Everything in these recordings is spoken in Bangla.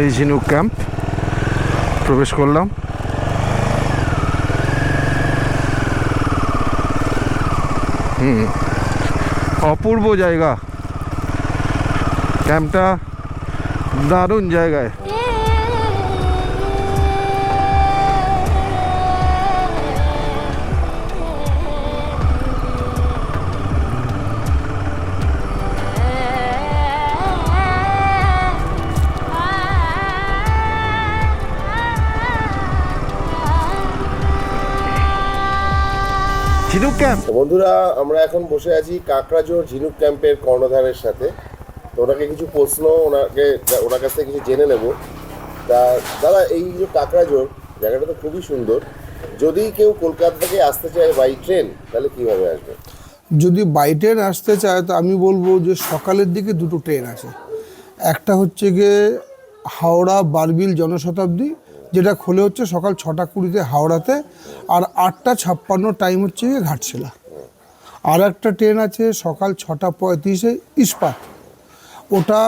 এই ঝিনুক ক্যাম্প প্রবেশ করলাম। হুম অপূর্ব জায়গা। ক্যাম্পটা দারুণ জায়গায়। ঝিনুক ক্যাম্প বন্ধুরা আমরা এখন বসে আছি কাকড়াজোর ঝিনুক ক্যাম্পের কর্ণধারের সাথে। তো ওনাকে কিছু প্রশ্ন ওনাকে ওনার কাছ থেকে কিছু জেনে নেব। তা দাদা এই যে কাকড়াজোর জায়গাটা তো খুবই সুন্দর। যদি কেউ কলকাতা থেকে আসতে চায় বাই ট্রেন তাহলে কীভাবে আসবে? যদি বাই ট্রেন আসতে চায় তো আমি বলব যে সকালের দিকে দুটো ট্রেন আছে। একটা হচ্ছে গিয়ে হাওড়া বারবিল জনশতাব্দী যেটা খোলে হচ্ছে সকাল ছটা কুড়িতে হাওড়াতে আর আটটা ছাপ্পান্ন টাইম হচ্ছে গিয়ে ঘাটশিলা। আর একটা ট্রেন আছে সকাল ছটা পঁয়ত্রিশে ইস্পাত। ওটা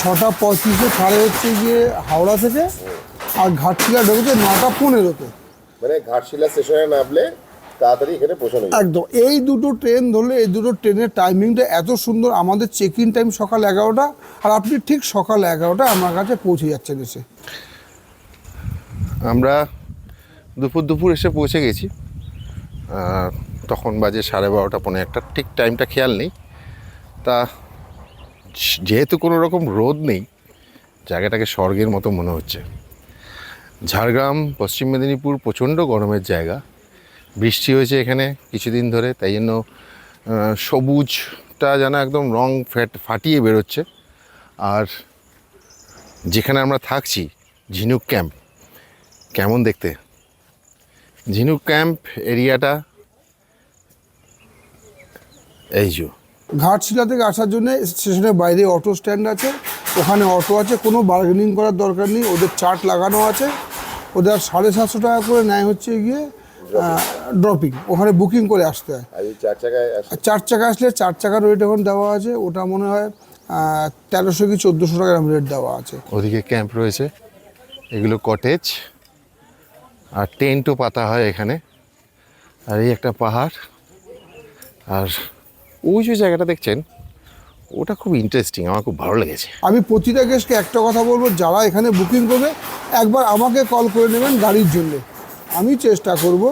ছটা পঁয়ত্রিশে ছাড়ে হচ্ছে গিয়ে হাওড়া থেকে আর ঘাটশিলা ঢুকছে নটা পনেরোতে। মানে ঘাটশিলা স্টেশনে নামলে তাড়াতাড়ি এখানে পৌঁছানো একদম। এই দুটো ট্রেন ধরলে এই দুটো ট্রেনের টাইমিংটা এত সুন্দর আমাদের চেক ইন টাইম সকাল এগারোটা আর আপনি ঠিক সকাল এগারোটা আমার কাছে পৌঁছে যাচ্ছেন এসে। আমরা দুপুর দুপুর এসে পৌঁছে গেছি। তখন বাজে সাড়ে বারোটা পনেরো একটা। ঠিক টাইমটা খেয়াল নেই। তা যেহেতু কোনো রকম রোদ নেই, জায়গাটাকে স্বর্গের মতো মনে হচ্ছে। ঝাড়গ্রাম, পশ্চিম মেদিনীপুর প্রচণ্ড গরমের জায়গা। বৃষ্টি হয়েছে এখানে কিছুদিন ধরে, তাই জন্য সবুজটা যেন একদম রং ফ্যাট ফাটিয়ে বেরোচ্ছে। আর যেখানে আমরা থাকছি, ঝিনুক ক্যাম্প কেমন দেখতে? ঝিনুক ক্যাম্প এরিয়াটা এই যে। ঘাটশিলা থেকে আসার জন্য স্টেশনের বাইরে অটো স্ট্যান্ড আছে ওখানে অটো আছে কোনো বার্গেনিং করার দরকার নেই ওদের চার্ট লাগানো আছে ওদের সাড়ে সাতশো টাকা করে নেয় হচ্ছে গিয়ে ড্রপিং ওখানে বুকিং করে আসতে হয়। আর চার চাকায় আর চার চাকা আসলে চার চাকার রেট এখন দেওয়া আছে ওটা মনে হয় তেরোশো কি চোদ্দোশো টাকার রেট দেওয়া আছে। ওদিকে ক্যাম্প রয়েছে এগুলো কটেজ আর টেন্টও পাতা হয় এখানে। আর এই একটা পাহাড়। আর ওই যে জায়গাটা দেখছেন ওটা খুব ইন্টারেস্টিং আমার খুব ভালো লেগেছে। আমি প্রতিটা গেস্টকে একটা কথা বলব যারা এখানে বুকিং করবে একবার আমাকে কল করে নেবেন গাড়ির জন্য। আমি চেষ্টা করব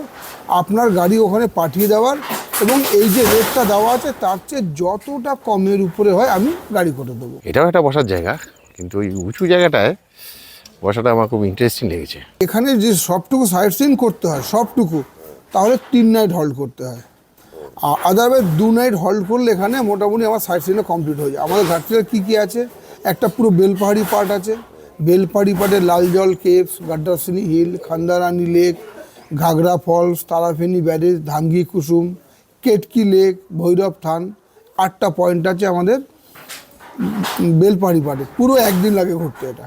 আপনার গাড়ি ওখানে পাঠিয়ে দেওয়ার এবং এই যে রেটটা দেওয়া আছে তার চেয়ে যতটা কমের উপরে হয় আমি গাড়ি করে দেবো। এটাও একটা বসার জায়গা কিন্তু ওই উঁচু জায়গাটায় বসাটা আমার খুব ইন্টারেস্টিং লেগেছে। এখানে যে সবটুকু সাইট সিন করতে হয়, সবটুকু, তাহলে তিন নাইট হল্ট করতে হয়। আদারওয়াইজ দু নাইট হল্ট করলে এখানে মোটামুটি আমার সাইট সিনে কমপ্লিট হয়ে যায়। আমাদের ঘাটশিলার কী কী আছে? একটা পুরো বেলপাহাড়ি পার্ট আছে। বেলপাহাড়ি পার্টে Lal Jal caves Gaddasini hill Khandarani lake Ghagra falls Tarafeni barrage, Dhangi Kusum, Ketki lake Bhairav Than, আটটা পয়েন্ট আছে আমাদের বেলপাহাড়ি পার্টে পুরো একদিন লাগে ঘুরতে এটা।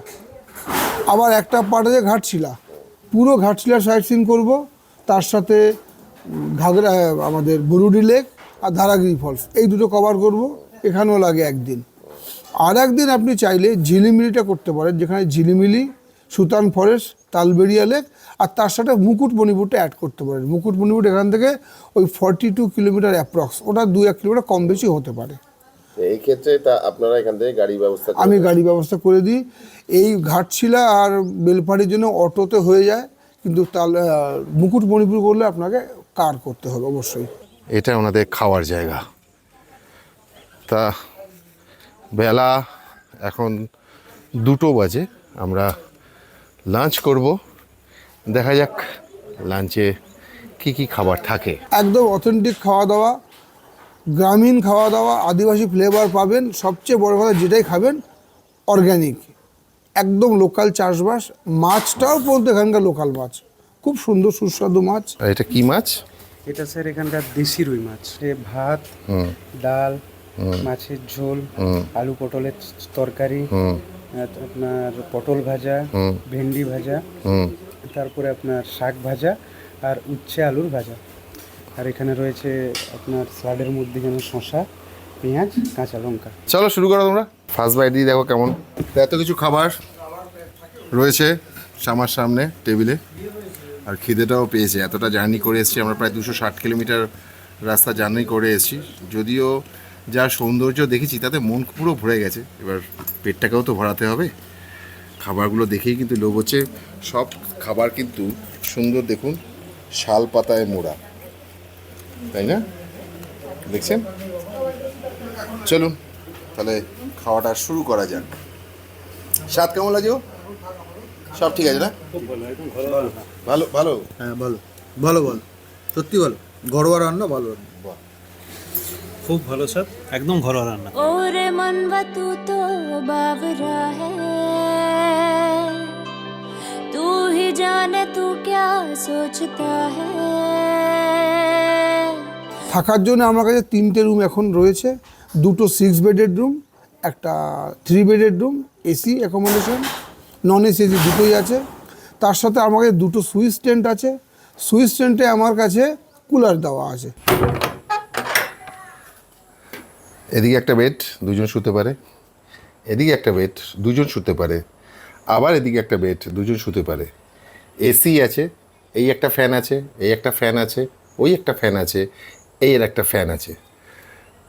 আবার একটা পার্ট আছে ঘাটশিলা, পুরো ঘাটশিলার সাইট সিন করব, তার সাথে ঘাগরা, আমাদের গরুডি লেক আর ধারাগিরি ফলস এই দুটো কভার করব, এখানেও লাগে একদিন। আর একদিন আপনি চাইলে ঝিলিমিলিটা করতে পারেন, যেখানে ঝিলিমিলি, সুতান ফরেস্ট তালবেরিয়া লেক আর তার সাথে মুকুটমণিপুরটা অ্যাড করতে পারেন। মুকুটমণিপুর এখান থেকে ওই ফর্টি টু কিলোমিটার অ্যাপ্রক্স ওটা দু এক কিলোমিটার কম বেশি হতে পারে। এই ক্ষেত্রে তা আপনারা এখান থেকে গাড়ি ব্যবস্থা আমি। গাড়ি ব্যবস্থা করে দিই। এই ঘাটশিলা আর বেলপাড়ির জন্য অটোতে হয়ে যায় কিন্তু তাহলে মুকুটমণিপুর করলে আপনাকে কার করতে হবে অবশ্যই। এটা ওনাদের খাওয়ার জায়গা। তা বেলা এখন দুটো বাজে আমরা লাঞ্চ করব। দেখা যাক লাঞ্চে কি কি খাবার থাকে। একদম অথেন্টিক খাওয়া দাওয়া গ্রামীণ খাওয়া দাওয়া আদিবাসী ফ্লেভার পাবেন। সবচেয়ে বড় কথা যেটাই খাবেন অর্গ্যানিক একদম লোকাল চাষবাস। মাছটাও পর্যন্ত এখানকার লোকাল মাছ। খুব সুন্দর সুস্বাদু মাছ। এটা কি মাছ? এটা স্যার এখানকার দেশি রুই মাছ। এ ভাত ডাল মাছের ঝোল আলু পটলের তরকারি আপনার পটল ভাজা ভেন্ডি ভাজা তারপরে আপনার শাক ভাজা আর উচ্ছে আলুর ভাজা। আর এখানে রয়েছে আপনার স্যালাডের মধ্যে যেন শসা, পেঁয়াজ, কাঁচা লঙ্কা। চলো শুরু করো তোমরা। ফার্স্ট বাইট দিয়ে দেখো কেমন। এত কিছু খাবার রয়েছে আমার সামনে, টেবিলে। আর খিদেটাও পেয়েছে। এতটা জার্নি করে এসেছি। আমরা প্রায় দুশো ষাট কিলোমিটার রাস্তা জার্নি করে এসেছি। যদিও যা সৌন্দর্য দেখেছি, তাতে মন পুরো ভরে গেছে। এবার পেটটাকেও তো ভরাতে হবে। খাবারগুলো দেখেই কিন্তু লোভ হচ্ছে। সব খাবার কিন্তু সুন্দর দেখুন শাল পাতায় মোড়া। তাই না? দেখছেন? চলুন তাহলে খাওয়াটা শুরু করা যাক। স্বাদ কেমন লাগে সব ঠিক আছে না? ভালো ভালো? হ্যাঁ ভালো। ভালো ভালো। সত্যি ভালো। ঘরোয়া রান্না ভালো খুব ভালো স্যার। একদম ঘরোয়া রান্না। ওরে মন বাতু তো বাবরা হে। তুই জানে তুই কে সোচতা হ্যাঁ থাকার জন্য আমার কাছে তিনটে রুম এখন রয়েছে। দুটো সিক্স বেডেড রুম একটা three bedded room AC accommodation non AC AC দুটোই আছে। তার সাথে আমার কাছে দুটো সুইচ টেন্ট আছে। সুইচ টেন্টে আমার কাছে কুলার দেওয়া আছে। এদিকে একটা বেড, দুজন শুতে পারে। এদিকে একটা বেড, দুজন শুতে পারে। আবার এদিকে একটা বেড, দুজন শুতে পারে। এসি আছে, এই একটা ফ্যান আছে, এই একটা ফ্যান আছে, ওই একটা ফ্যান আছে এর একটা ফ্যান আছে।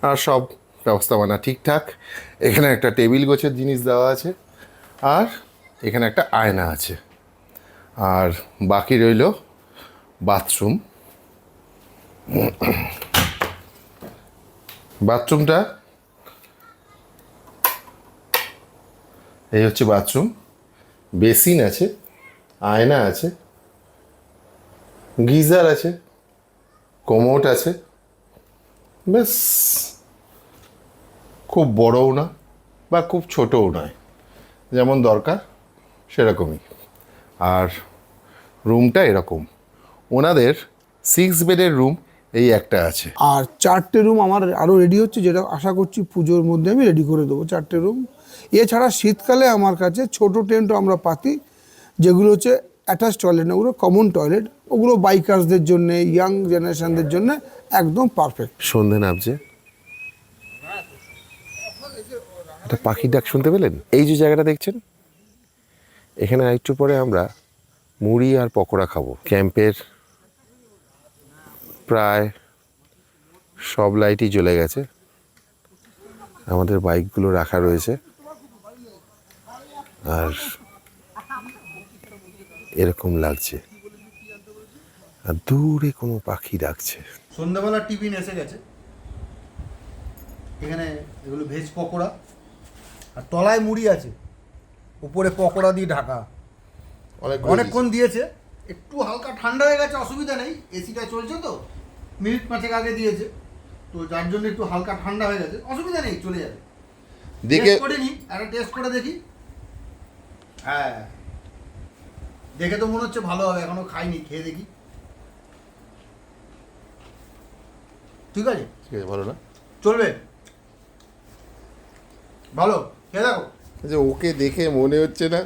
আর সব ব্যবস্থাপনা ঠিকঠাক। এখানে একটা টেবিল গোছের জিনিস দেওয়া আছে। আর এখানে একটা আয়না আছে। আর বাকি রইল বাথরুম বাথরুমটা এই হচ্ছে বাথরুম বেসিন আছে, আয়না আছে, গিজার আছে, কোমোট আছে। ব্যাস। খুব বড়ও না বা খুব ছোটও নয়। যেমন দরকার সেরকমই। আর রুমটা এরকম। ওনাদের সিক্স বেডের রুম এই একটা আছে। আর চারটে রুম আমার আরও রেডি হচ্ছে, যেটা আশা করছি পুজোর মধ্যে আমি রেডি করে দেবো চারটে রুম এছাড়া শীতকালে আমার কাছে ছোট টেন্টও আমরা পাতি, যেগুলো হচ্ছে অ্যাটাচ টয়লেট না, ওগুলো কমন টয়লেট ওগুলো বাইকার্সদের জন্যে ইয়াং জেনারেশনদের জন্য একদম পারফেক্ট সন্ধে নামছে। একটা পাখির ডাক শুনতে পেলেন? এই যে জায়গাটা দেখছেন? এখানে একটু পরে আমরা মুড়ি আর পকোড়া খাব। ক্যাম্পের প্রায় সব লাইটই জ্বলে গেছে। আমাদের বাইকগুলো রাখা রয়েছে। আর এরকম লাগছে। আর দূরে কোনো পাখি ডাকছে। সন্ধ্যাবেলা টিফিন এসে গেছে। এখানে এগুলো ভেজ পকোড়া। আর তলায় মুড়ি আছে। উপরে পকোড়া দিয়ে ঢাকা। অনেক অনেকক্ষণ দিয়েছে। একটু হালকা ঠান্ডা হয়ে গেছে অসুবিধা নেই। এসিটা চলছে তো। মিনিট পাঁচেক আগে দিয়েছে। তো যার জন্য একটু হালকা ঠান্ডা হয়ে গেছে। অসুবিধা নেই চলে যাবে। দেখে টেস্ট করে নি একটা টেস্ট করে দেখি। হ্যাঁ। দেখে তো মনে হচ্ছে ভালো হবে এখনও খাইনি খেয়ে দেখি। ঠিক আছে? ঠিক আছে ভালো না? চলবে। ভালো খেয়ে দেখো। যে ওকে দেখে মনে হচ্ছে না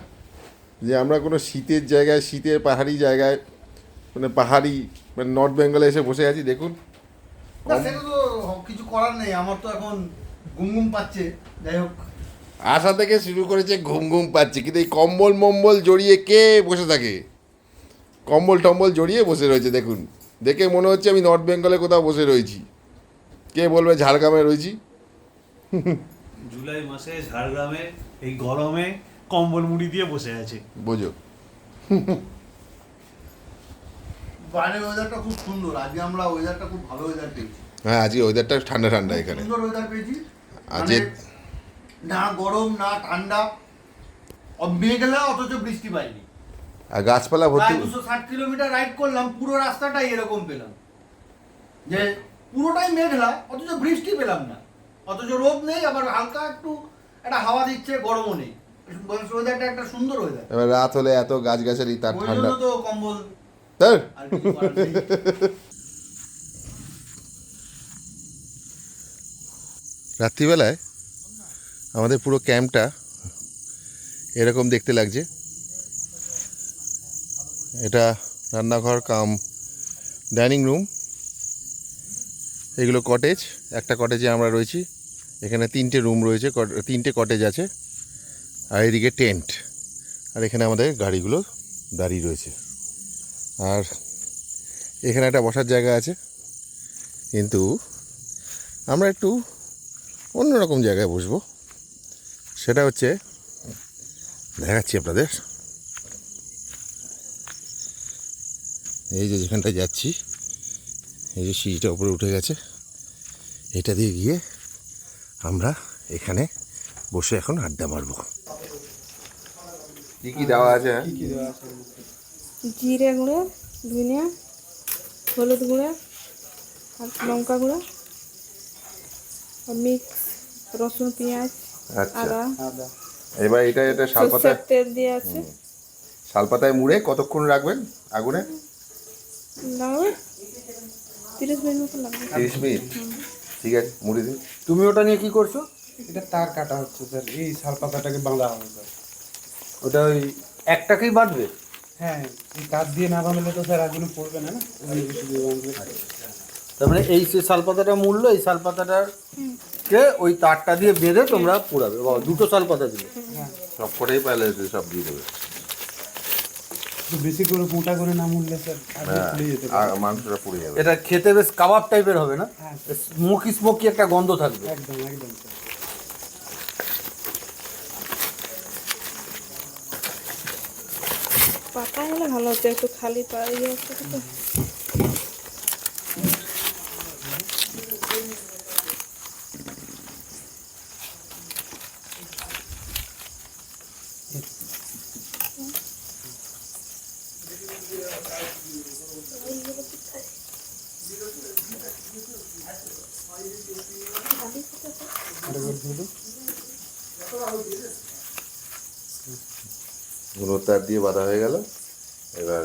যে আমরা কোনো শীতের জায়গায় শীতের পাহাড়ি জায়গায় মানে পাহাড়ি মানে নর্থ বেঙ্গলে এসে বসে আছি দেখুন। সেটা তো কিছু করার নেই আমার তো এখন ঘুম ঘুম পাচ্ছে যাই হোক। আশা থেকে শুরু করেছে ঘুম ঘুম পাচ্ছে কিন্তু এই কম্বল মম্বল জড়িয়ে কে বসে থাকে? কম্বল টম্বল জড়িয়ে বসে রয়েছে দেখুন। দেখে মনে হচ্ছে আমি নর্থ বেঙ্গলে কোথাও বসে রয়েছি। কে বলবে ঝাড়গ্রামে রয়েছি? জুলাই মাসে ঝাড়গ্রামে এই গরমে কম্বল মুড়ি দিয়ে বসে আছে। বোঝো। বাইরের ওয়েদারটা খুব সুন্দর। আজকে আমরা ওয়েদারটা খুব ভালো ওয়েদার পেয়েছি। হ্যাঁ আজকে ওয়েদারটা ঠান্ডা ঠান্ডা এখানে। সুন্দর ওয়েদার পেয়েছি। আর মানে না গরম না ঠান্ডা। অ- মেঘলা অথচ বৃষ্টি পাইনি। আর গাছপালা ভর্তি দুশো ষাট কিলোমিটার রাইড করলাম পুরো রাস্তাটাই এরকম পেলাম। যে পুরোটাই মেঘলা অথচ বৃষ্টি পেলাম না। অথচ রোদ নেই আবার হালকা একটু একটা হাওয়া দিচ্ছে গরমও নেই। ওয়েদারটা একটা সুন্দর ওয়েদার এবার রাত হলে এত গাছগাছালি তার ঠান্ডা। তো কম্বল নেই। রাত্রিবেলায় আমাদের পুরো ক্যাম্পটা এরকম দেখতে লাগছে। এটা রান্নাঘর কাম ডাইনিং রুম এগুলো কটেজ একটা কটেজে আমরা রয়েছি। এখানে তিনটে রুম রয়েছে তিনটে কটেজ আছে, আর এদিকে টেন্ট আর এখানে আমাদের গাড়িগুলো দাঁড়িয়ে রয়েছে। আর এখানে একটা বসার জায়গা আছে, কিন্তু আমরা একটু অন্যরকম জায়গায় বসবো। সেটা হচ্ছে, দেখাচ্ছি আপনাদের। এই যে যেখানটায় যাচ্ছি এই যে সিঁড়িটা উপরে উঠে গেছে এটা দিয়ে গিয়ে আমরা এখানে বসে এখন আড্ডা মারব। কি কি দেওয়া আছে? জিরে গুঁড়ো ধনিয়া হলুদ গুঁড়ো আর লঙ্কা গুঁড়ো মিক্স রসুন পেঁয়াজ আচ্ছা। আদা। এবার এটা এটা শালপাতায় তেল দিয়ে আছে। শালপাতায় মুড়ে কতক্ষণ রাখবেন আগুনে? না 30 মিনিট ঠিক আছে মুড়ি দিন। তুমি ওটা নিয়ে কি করছ? এটা তার কাটা হচ্ছে স্যার এই শাল পাতাটাকে বাঁধা হবে স্যার। ওটা ওই একটাকেই বাঁধবে? হ্যাঁ কাজ দিয়ে না বাঁধলে তো স্যার আগুন পড়বে না না? তার মানে এই যে শাল পাতাটা মূল্য এই শাল পাতাটার কে ওই তারটা দিয়ে বেঁধে তোমরা পোড়াবে। দুটো শাল পাতা দিলে। হ্যাঁ। সব কটাই পাইলে সব দিয়ে দেবে। বেশি করে মোটা করে না মুড়লে স্যার পুড়ে যেতে পারে। মাংসটা পুড়ে যাবে। এটা খেতে বেশ কাবাব টাইপের হবে না? হ্যাঁ। স্মোকি স্মোকি একটা গন্ধ থাকবে। একদম একদম স্যার। পাতা হলে ভালো হতো একটু খালি পা- ইয়ে আছে তো গুঁড়ো তার দিয়ে বাঁধা হয়ে গেল। এবার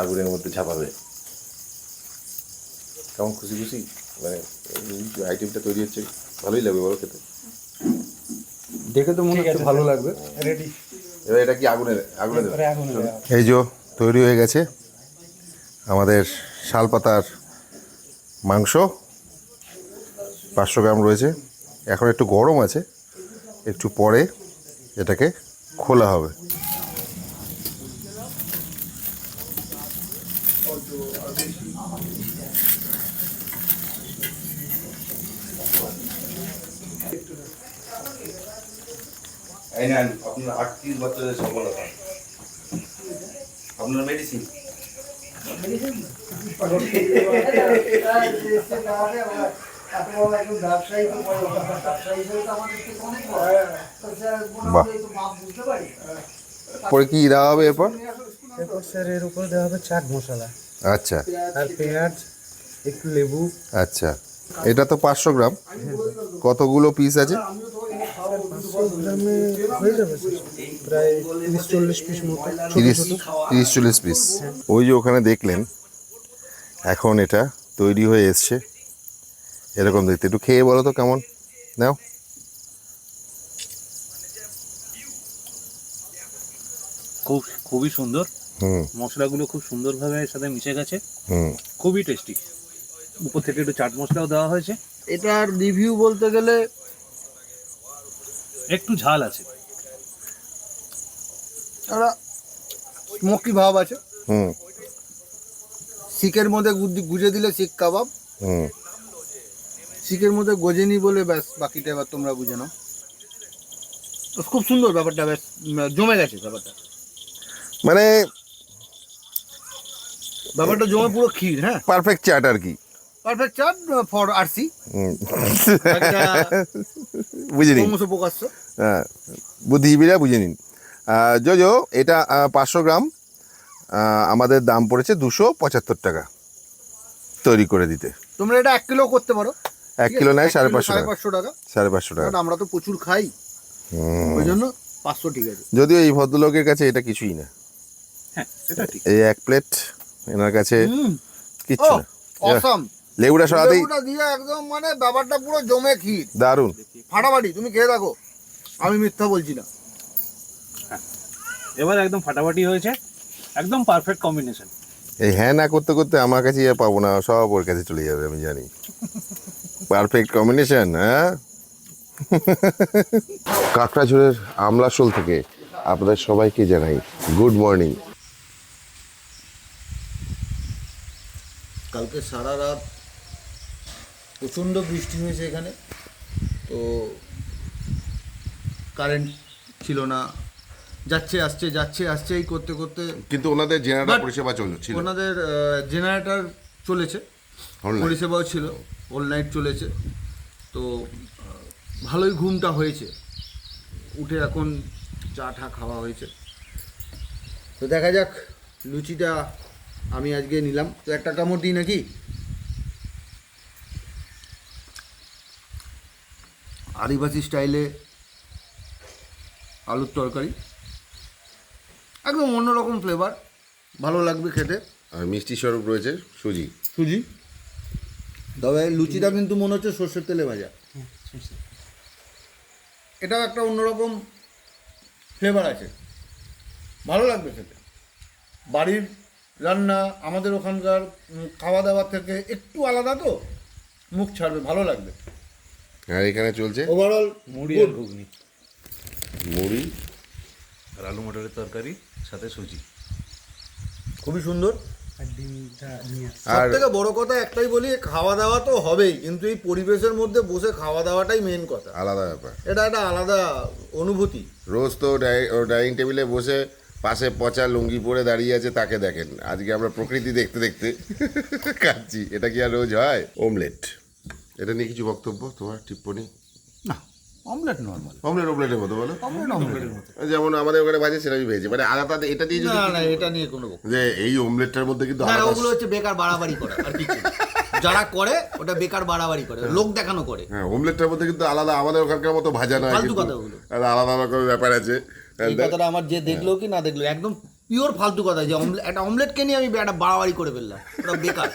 আগুনের মধ্যে ঝাপাবে। কেমন খুশি খুশি? মানে আইটেমটা তৈরি হচ্ছে ভালোই লাগবে বলো খেতে। দেখে তো মনে হচ্ছে ভালো লাগবে। রেডি এবার এটা কি আগুনে আগুনে এই যে তৈরি হয়ে গেছে আমাদের শালপাতার মাংস। পাঁচশো গ্রাম রয়েছে। এখন একটু গরম আছে একটু পরে এটাকে খোলা হবে এই নেন আপনার আটত্রিশ বছরের সফলতা আপনার মেডিসিন পরে কি দেওয়া হবে এরপর? এরপর স্যার এর উপরে দেওয়া হবে চাট মশলা। আচ্ছা। আর পেঁয়াজ একটু লেবু। আচ্ছা। এটা তো পাঁচশো গ্রাম। কতগুলো পিস আছে? গ্রামে হয়ে যাবে প্রায় তিরিশ চল্লিশ পিস মতো। তিরিশ তিরিশ চল্লিশ পিস। ওই যে ওখানে দেখলেন এখন এটা তৈরি হয়ে এসছে। এরকম দেখতে। একটু খেয়ে বলো তো কেমন? নাও। খুব খুবই সুন্দর। হুম। মশলাগুলো খুব সুন্দরভাবে এর সাথে মিশে গেছে। হুম। খুবই টেস্টি। উপর থেকে একটু চাট মশলাও দেওয়া হয়েছে। এটার রিভিউ বলতে গেলে একটু ঝাল আছে। একটা স্মোকি ভাব আছে। হুম। শিকের মধ্যে গুদ- গুজে দিলে শিখ কাবাব। হুম। শিকের মধ্যে গজেনি বলে ব্যাস বাকিটা এবার তোমরা বুঝে নাও। তো খুব সুন্দর ব্যাপারটা বেশ উম, জমে গেছে ব্যাপারটা। মানে ব্যাপারটা জমে পুরো ক্ষীর হ্যাঁ? পারফেক্ট চাট আর কি। পারফেক্ট চাট ফর আরসি একটা বুঝে নিন হ্যাঁ বুদ্ধিজীবীরা বুঝে নিন জোজো এটা পাঁচশো গ্রাম আমাদের দাম পড়েছে দুশো পঁচাত্তর টাকা তৈরি করে দিতে। তোমরা এটা এক কিলো করতে পারো। এক কিলো নেয় সাড়ে পাঁচশো টাকা। পাঁচশো টাকা। সাড়ে পাঁচশো টাকা। আমরা তো প্রচুর খাই। ওই জন্য পাঁচশো ঠিক আছে। যদিও এই ভদ্রলোকের কাছে এটা কিছুই না। হ্যাঁ এই এক প্লেট এনার কাছে কিচ্ছু না। অসাম লেবুটা সরাতেই লেবুটা দিয়ে একদম মানে ব্যাপারটা পুরো জমে ক্ষীর। দারুণ। ফাটাফাটি তুমি খেয়ে দেখো। আমি মিথ্যা বলছি না। এবার একদম ফাটাফাটি হয়েছে একদম পারফেক্ট কম্বিনেশন এই হ্যাঁ না করতে করতে আমার কাছে আর পাবো না সব ওর কাছে চলে যাবে আমি জানি। পারফেক্ট কম্বিনেশন হ্যাঁ? কাঁকড়াঝোড়ের আমলাশোল থেকে আপনাদের সবাইকে জানাই গুড মর্নিং কালকে সারা রাত প্রচণ্ড বৃষ্টি হয়েছে এখানে। তো কারেন্ট ছিল না। যাচ্ছে আসছে যাচ্ছে আসছে এই করতে করতে। কিন্তু ওনাদের জেনারেটর পরিষেবা চলছিল ওনাদের জেনারেটর চলেছে? পরিষেবাও ছিল। অল নাইট চলেছে। তো ভালোই ঘুমটা হয়েছে। উঠে এখন চা টা খাওয়া হয়েছে। তো দেখা যাক লুচিটা আমি আজকে নিলাম। তো একটা কামড় দিই নাকি? আদিবাসী স্টাইলে আলুর তরকারি। একদম অন্যরকম ফ্লেভার ভালো লাগবে খেতে। আর মিষ্টি স্বরূপ রয়েছে সুজি। সুজি। তবে লুচিটা কিন্তু মনে হচ্ছে সর্ষের তেলে ভাজা। এটাও একটা অন্যরকম ফ্লেভার আছে। ভালো লাগবে খেতে। বাড়ির রান্না আমাদের ওখানকার খাওয়া দাওয়ার থেকে একটু আলাদা তো মুখ ছাড়বে ভালো লাগবে। আর এখানে চলছে? ওভারঅল মুড়ি আর ঘুগনি। মুড়ি? আর আলু মটরের তরকারি সাথে সুজি। খুবই সুন্দর। আর থেকে বড় কথা একটাই বলি খাওয়া দাওয়া তো হবেই কিন্তু এই পরিবেশের মধ্যে বসে খাওয়া দাওয়াটাই মেন কথা। আলাদা ব্যাপার। এটা একটা আলাদা অনুভূতি। রোজ তো ডাই- ও ডাইনিং টেবিলে বসে পাশে পচা লুঙ্গি পরে দাঁড়িয়ে আছে তাকে দেখেন। আজকে আমরা প্রকৃতি দেখতে দেখতে খাচ্ছি এটা কি আর রোজ হয়? ওমলেট এটা নিয়ে কিছু বক্তব্য? তোমার টিপ্পনি? না অমলেট নর্মাল অমলেট ওমলেটের মতো বলো। অমলেট অমলেটের মতো। যেমন আমাদের ওখানে বাজে ভেজে মানে আলাদা এটা দিয়ে যদি না না এটা নিয়ে কোনো যে এই ওমলেটটার মধ্যে কিন্তু না ওগুলো হচ্ছে বেকার বাড়াবাড়ি করা আর কিছু যারা করে ওটা বেকার বাড়াবাড়ি করে লোক দেখানো করে। হ্যাঁ মধ্যে কিন্তু আলাদা আমাদের ওখানকার মতো ভাজা নয় ফালতু কিন্তু। কথা ওগুলো। আলাদা রকমের ব্যাপার আছে। এই কথাটা আমার যে দেখল কি না দেখল একদম পিওর ফালতু কথা যে অমলেট একটা অমলেটকে নিয়ে আমি একটা বাড়াবাড়ি করে ফেললাম ওটা বেকার।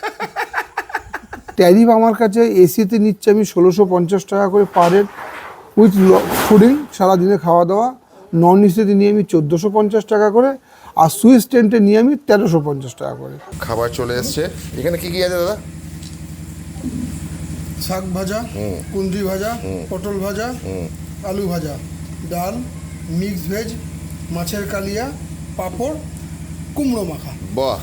ট্যারিফ আমার কাছে এসিতে নিচ্ছে আমি ষোলোশো পঞ্চাশ টাকা করে পার হেড উইথ ফুডিং সারাদিনে খাওয়া দাওয়া নন এসিতে নিয়ে আমি চোদ্দোশো পঞ্চাশ টাকা করে আর সুইস টেন্টে নিয়ে আমি তেরোশো পঞ্চাশ টাকা করে। খাবার চলে এসছে। এখানে কি কি আছে দাদা? শাক ভাজা কুন্দ্রি ভাজা পটল ভাজা আলু ভাজা ডাল মিক্স ভেজ মাছের কালিয়া পাঁপড় কুমড়ো মাখা। বাহ।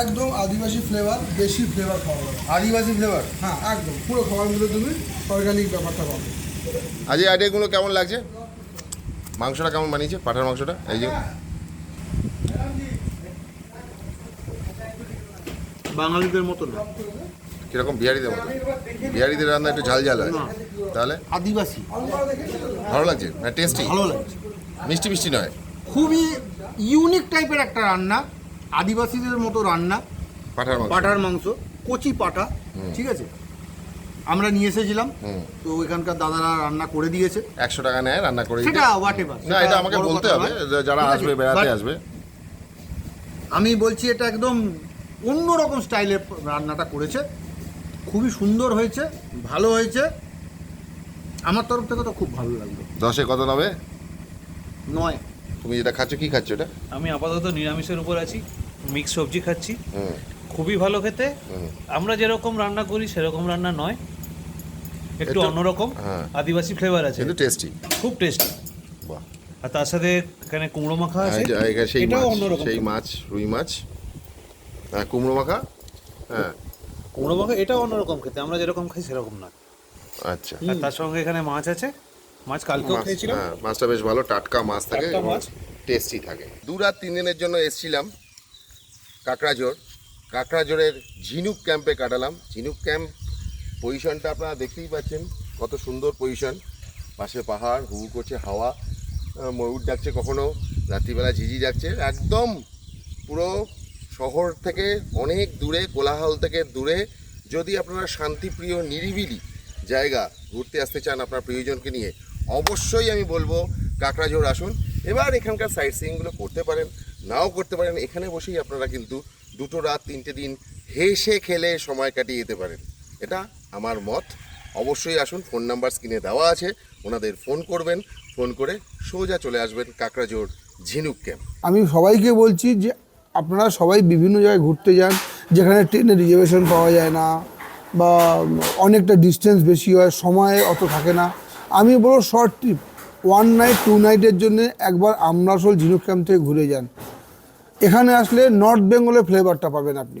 একদম আদিবাসী ফ্লেভার দেশি ফ্লেভার খাওয়া দাওয়া আদিবাসী ফ্লেভার হ্যাঁ একদম। পুরো খাবারগুলো তুমি অর্গানিক ব্যাপারটা পাবে। আজ এই আইডিয়াগুলো কেমন লাগছে? মাংসটা কেমন বানিয়েছে? পাঠার মাংসটা? এই যে বাঙালিদের মতো না। কীরকম বিহারিদের মতো? বিহারিদের রান্না একটু ঝাল ঝাল হয়। তাহলে? আদিবাসী। ভালো লাগছে? টেস্টি ভালো লাগছে। মিষ্টি মিষ্টি নয়? খুবই ইউনিক টাইপের একটা রান্না। আদিবাসীদের মতো রান্না পাঠার মাংস। পাঠার মাংস কচি পাঠা ঠিক আছে? আমরা নিয়ে এসেছিলাম তো ওইখানকার দাদারা রান্না করে দিয়েছে। একশো টাকা নেয় রান্না করে। সেটা হোয়াট এভার না এটা আমাকে বলতে হবে যারা আসবে বেড়াতে আসবে। আমি বলছি এটা একদম অন্যরকম স্টাইলের রান্নাটা করেছে। খুবই সুন্দর হয়েছে ভালো হয়েছে। আমার তরফ থেকে তো খুব ভালো লাগল। দশে কত নেবে? নয়। তুমি যেটা খাচ্ছ কি খাচ্ছ এটা? আমি আপাতত নিরামিষের উপর আছি মিক্স সবজি খাচ্ছি। খুবই ভালো খেতে। আমরা যেরকম রান্না করি সেরকম রান্না নয়। একটু অন্যরকম। হ্যাঁ। আদিবাসী ফ্লেভার আছে। কিন্তু টেস্টি খুব টেস্টি বাহ। আর তার সাথে এখানে কুমড়ো মাখা আছে। সেই মাছ অন্যরকম সেই মাছ রুই মাছ। হ্যাঁ কুমড়ো মাখা? হ্যাঁ। কুমড়ো মাখা এটাও অন্যরকম খেতে। আমরা যেরকম খাই সেরকম না আচ্ছা। তার সঙ্গে এখানে মাছ আছে। মাছ কালকেও মাছ, খেয়েছিলাম। হ্যাঁ মাছটা বেশ ভালো টাটকা মাছ থাকে মাছ। টেস্টি থাকে। দু রাত তিন দিনের জন্য এসছিলাম কাকড়াঝোড় কাকড়াঝোড়ের ঝিনুক ক্যাম্পে কাটালাম। ঝিনুক ক্যাম্প পজিশনটা আপনারা দেখতেই পাচ্ছেন কত সুন্দর পজিশন পাশে পাহাড় হু হু করছে হাওয়া ময়ূর ডাকছে কখনো রাত্রিবেলা ঝিঝি ডাকছে। একদম পুরো শহর থেকে অনেক দূরে কোলাহল থেকে দূরে। যদি আপনারা শান্তিপ্রিয় নিরিবিলি জায়গা ঘুরতে আসতে চান আপনার প্রিয়জনকে নিয়ে অবশ্যই আমি বলব কাকড়াঝোড় আসুন। এবার এখানকার সাইট সিইংগুলো করতে পারেন, নাও করতে পারেন। এখানে বসেই আপনারা কিন্তু দুটো রাত, তিনটে দিন হেসে খেলে সময় কাটিয়ে যেতে পারেন। এটা আমার মত। অবশ্যই আসুন ফোন নাম্বার স্ক্রিনে দেওয়া আছে, ওনাদের ফোন করবেন ফোন করে সোজা চলে আসবেন কাকড়াঝোড় ঝিনুক ক্যাম্প আমি সবাইকে বলছি যে, আপনারা সবাই বিভিন্ন জায়গায় ঘুরতে যান, যেখানে ট্রেনে রিজার্ভেশন পাওয়া যায় না, বা অনেকটা ডিস্টেন্স বেশি হয়, সময় অত থাকে না। আমি বলব short trip one night two নাইটের জন্য একবার আমরাসোল ঝিনুক ক্যাম্প থেকে ঘুরে যান। এখানে আসলে নর্থ বেঙ্গলের ফ্লেভারটা পাবেন আপনি।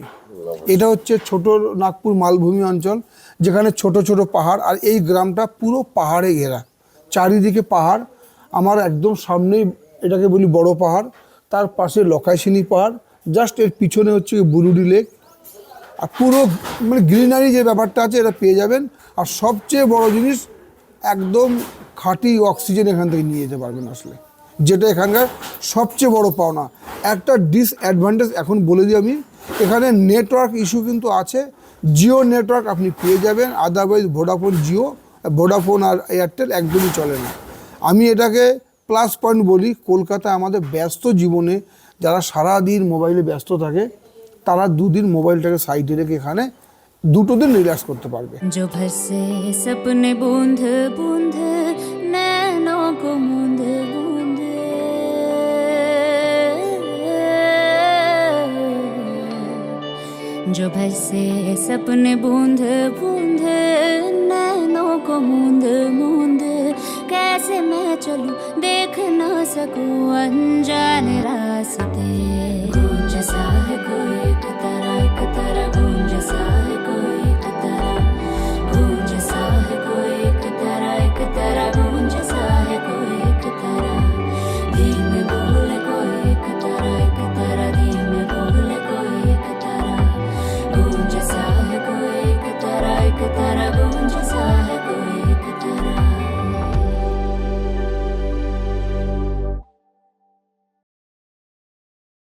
এটা হচ্ছে ছোট নাগপুর মালভূমি অঞ্চল, যেখানে ছোট ছোট পাহাড় আর এই গ্রামটা পুরো পাহাড়ে ঘেরা। চারিদিকে পাহাড়, আমার একদম সামনেই এটাকে বলি বড় পাহাড়, তার পাশে লকাইশিনী পাহাড় জাস্ট এর পিছনে হচ্ছে বুরুডি লেক। আর পুরো মানে গ্রিনারি যে ব্যাপারটা আছে, এটা পেয়ে যাবেন। আর সবচেয়ে বড় জিনিস একদম খাঁটি অক্সিজেন এখান থেকে নিয়ে যেতে পারবেন আসলে। যেটা এখানকার সবচেয়ে বড় পাওনা। একটা ডিসঅ্যাডভান্টেজ এখন বলে দিই আমি, এখানে নেটওয়ার্ক ইস্যু কিন্তু আছে। জিও নেটওয়ার্ক আপনি পেয়ে যাবেন আদারওয়াইজ ভোডাফোন জিও ভোডাফোন আর এয়ারটেল একদমই চলে না। আমি এটাকে প্লাস পয়েন্ট বলি, কলকাতায় আমাদের ব্যস্ত জীবনে যারা সারাদিন মোবাইলে ব্যস্ত থাকে, তারা দুদিন মোবাইলটাকে সাইডে রেখে এখানে দুটো দিন রিল্যাক্স করতে পারবে जो भसे सपने बूंद बूंद नैनों को मूंद बूंद जो भसे सपने बूंद बूंद नैनों को मूंद मूंद कैसे मैं चलूं देख ना सकूं अनजान रास्ते गूंज सा है कोई that I believe.